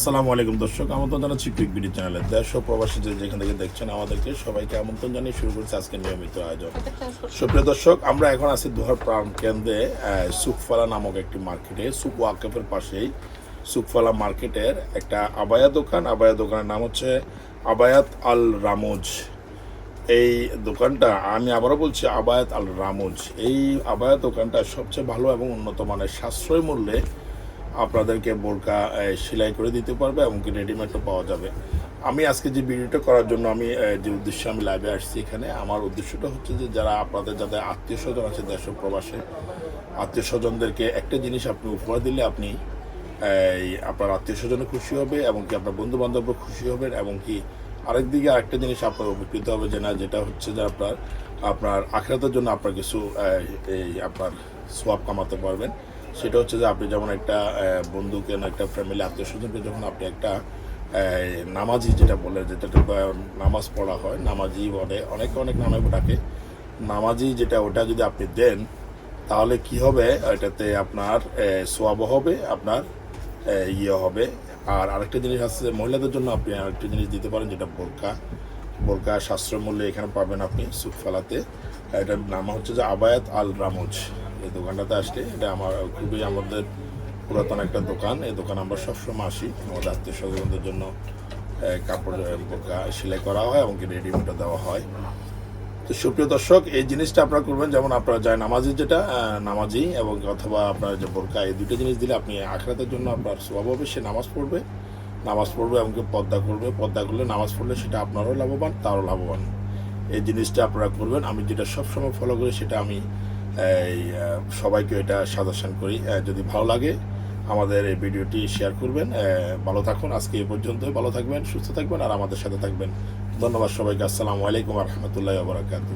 আসসালামু আলাইকুম দর্শক আমন্ত্রণ জানাচ্ছি কুইক বিডি চ্যানেলে দেশ ও প্রবাসী যে যেখান থেকে দেখছেন আমাদেরকে সবাইকে আমন্ত্রণ জানিয়ে শুরু করছে আজকে নিয়মিত আয়োজন। সুপ্রিয় দর্শক আমরা এখন আছি দুহার প্রাণ কেন্দ্রে আহ, সুকফলা নামক একটি মার্কেটে সুক ওয়াকেফের পাশেই। সুকফলা মার্কেটের একটা আবায়া দোকান আবায়া দোকানের নাম হচ্ছে আবায়াত আল রামুজ। এই দোকানটা আমি আবারও বলছি আবায়াত আল রামুজ। এই আবায়াত দোকানটা সবচেয়ে ভালো এবং উন্নত মানের সাশ্রয় মূল্যে আপনাদেরকে বোরকা সেলাই করে দিতে পারবে এবং কি রেডিমেডও পাওয়া যাবে। আমি আজকে যে ভিডিওটা করার জন্য আমি যে উদ্দেশ্যে আমি লাইভে আসছি এখানে, আমার উদ্দেশ্যটা হচ্ছে যে যারা আপনাদের যাদের আত্মীয় স্বজন আছে দেশ, প্রবাসে আত্মীয় স্বজনদেরকে একটা জিনিস আপনি উপহার দিলে আপনি আপনার আত্মীয় স্বজনও খুশি হবে এবং কি আপনার বন্ধু বান্ধবও খুশি হবেন এবং কি আরেক দিকে আরেকটা জিনিস আপনার উপকৃত হবে যে না, যেটা হচ্ছে যে আপনার আপনার আখেরাতের জন্য আপনার কিছু এই আপনার সোয়াব কামাতে পারবেন। সেটা হচ্ছে যে আপনি যেমন একটা বন্ধুকে না একটা ফ্যামিলি আত্মীয় স্বজনকে যখন আপনি একটা নামাজি যেটা বলে, যেটা নামাজ পড়া হয়, নামাজি বলে, অনেক অনেক নামে ডাকে। নামাজি যেটা, ওটা যদি আপনি দেন, তাহলে কি হবে? এটাতে আপনার সোয়াবও হবে, আপনার ইয়ে হবে। আর আরেকটা জিনিস আছে মহিলাদের জন্য আপনি আরেকটা জিনিস দিতে পারেন, যেটা বোরকা। বোরকা সাশ্রয় মূল্যে এখানে পাবেন আপনি সুকফালাতে এটার নাম হচ্ছে যে আবায়াত আল রামুজ এই দোকানটাতে আসলে এটা আমার খুবই আমাদের পুরাতন একটা দোকান। এই দোকান আমরা সবসময় আসি। আমাদের আত্মীয় স্বজনদের জন্য কাপড় সেলাই করা হয় এবং রেডিমেডও দেওয়া হয়। তো সুপ্রিয় দর্শক, এই জিনিসটা আপনারা করবেন। যেমন আপনারা যায় নামাজি যেটা নামাজি এবং অথবা আপনার যে বোরকা, এই দুটো জিনিস দিলে আপনি আখরাতের জন্য আপনার স্বভাব হবে, সে নামাজ পড়বে। নামাজ পড়বে এবং পর্দা করবে। পর্দা করলে নামাজ পড়লে সেটা আপনারও লাভবান, তারও লাভবান। এই জিনিসটা আপনারা করবেন। আমি যেটা সবসময় ফলো করি সেটা আমি এই, সবাইকে এটা সাজেশন করি। যদি ভালো লাগে আমাদের এই ভিডিওটি শেয়ার করবেন। ভালো থাকুন। আজকে এ পর্যন্ত ভালো থাকবেন সুস্থ থাকবেন আর আমাদের সাথে থাকবেন। ধন্যবাদ সবাইকে। আসসালামু আলাইকুম রহমতুল্লাহ বারাকাতু